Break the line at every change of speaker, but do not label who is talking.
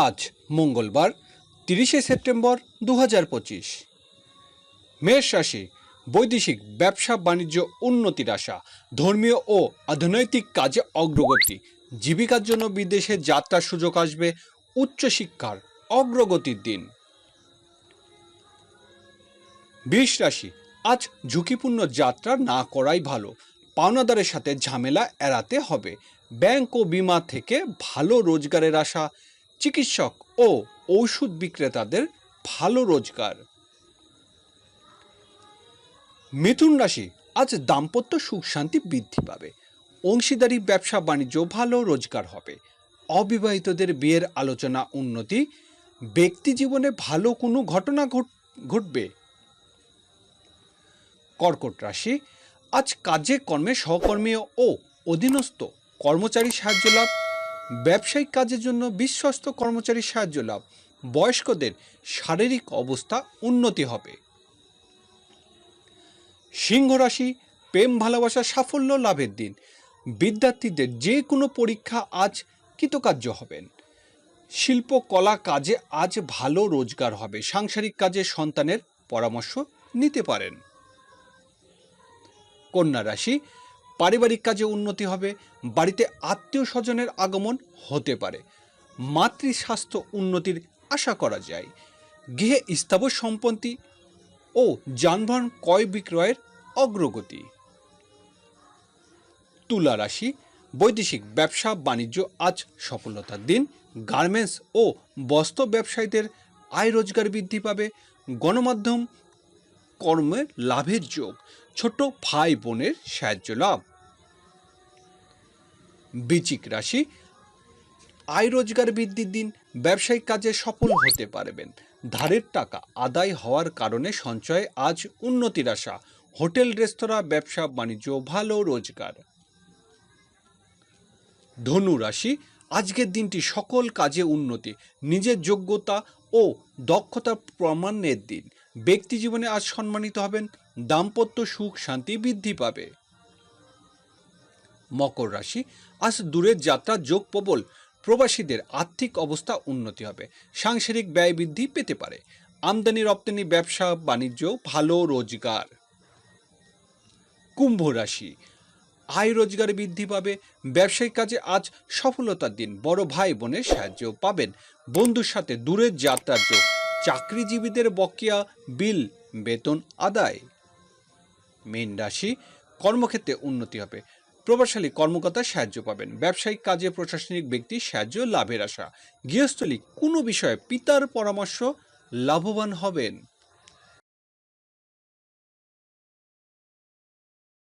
আজ মঙ্গলবার, তিরিশে সেপ্টেম্বর দু হাজার পঁচিশ। মেষ রাশি, বৈদেশিক ব্যবসা, বাণিজ্য, উন্নতির আশা, ধর্মীয় ও অর্থনৈতিক কাজে অগ্রগতি, জীবিকার জন্য বিদেশে যাত্রার সুযোগ আসবে, উচ্চশিক্ষার অগ্রগতির দিন। বৃষ রাশি, আজ ঝুঁকিপূর্ণ যাত্রা না করাই ভালো, পাওনাদারের সাথে ঝামেলা এড়াতে হবে, ব্যাংক ও বিমা থেকে ভালো রোজগারের আশা চিকিৎসক ও ঔষধ বিক্রেতাদের ভালো রোজগার। মিথুন রাশি, আজ দাম্পত্য সুখ শান্তি বৃদ্ধি পাবে। অংশীদারি ব্যবসা বাণিজ্য ভালো রোজগার হবে। অবিবাহিতদের বিয়ের আলোচনা উন্নতি, ব্যক্তি জীবনে ভালো কোনো ঘটনা ঘট- ঘটবে। কর্কট রাশি, আজ কাজে কর্মে সহকর্মী ও অধীনস্থ কর্মচারী সাহায্য লাভ ব্যবসায়িক কাজের জন্য বিশ্বস্ত কর্মচারীর সাহায্য লাভ। বয়স্কদের শারীরিক অবস্থা উন্নতি হবে। সিংহ রাশি প্রেম, ভালোবাসা, সাফল্য লাভের দিন। বিদ্যার্থীদের যে কোনো পরীক্ষা আজ কৃতকার্য হবেন। শিল্প, কলা কাজে আজ ভালো রোজগার হবে। সাংসারিক কাজে সন্তানের পরামর্শ নিতে পারেন। কন্যা রাশি পারিবারিক কাজে উন্নতি হবে, বাড়িতে আত্মীয় স্বজনের আগমন হতে পারে। মাতৃস্বাস্থ্য উন্নতির আশা করা যায়। গৃহে স্থাবর সম্পত্তি ও যানবাহন ক্রয় বিক্রয়ের অগ্রগতি। তুলা রাশি, বৈদেশিক ব্যবসা, বাণিজ্য, আজ সফলতার দিন। গার্মেন্টস ও বস্ত্র ব্যবসায়ীদের আয় রোজগার বৃদ্ধি পাবে। গণমাধ্যম কর্মে লাভের যোগ। ছোট ভাই বোনের সাহায্য লাভ। বিচিক রাশি। আয় রোজগার বৃদ্ধির দিন ব্যবসায়িক কাজে সফল হতে পারবেন। ধারের টাকা আদায় হওয়ার কারণে সঞ্চয়ে আজ উন্নতির আশা। হোটেল, রেস্তোরাঁ, ব্যবসা, বাণিজ্য, ভালো রোজগার। ধনু রাশি, আজকের দিনটি সকল কাজে উন্নতি, নিজের যোগ্যতা ও দক্ষতা প্রমাণের দিন। ব্যক্তি জীবনে আজ সম্মানিত হবেন, দাম্পত্য সুখ শান্তি বৃদ্ধি পাবে। মকর রাশি। আজ দূরের যাত্রা যোগ প্রবল। প্রবাসীদের আর্থিক অবস্থা উন্নতি হবে। সাংসারিক ব্যয় বৃদ্ধি পেতে পারে। আমদানি রপ্তানি ব্যবসা বাণিজ্য ভালো রোজগার। কুম্ভ রাশি। আয় রোজগার বৃদ্ধি পাবে। ব্যবসায়িক কাজে আজ সফলতার দিন। বড় ভাই বোনের সাহায্য পাবেন। বন্ধুর সাথে দূরের যাত্রার যোগ। চাকরিজীবীদের বকেয়া বিল, বেতন আদায়। মীন রাশি। কর্মক্ষেত্রে উন্নতি হবে। প্রভাবশালী কর্মকর্তা সাহায্য পাবেন। ব্যবসায়িক কাজে প্রশাসনিক ব্যক্তি সাহায্য লাভের আশা। গৃহস্থলী কোনো বিষয়ে পিতার পরামর্শ লাভবান হবেন।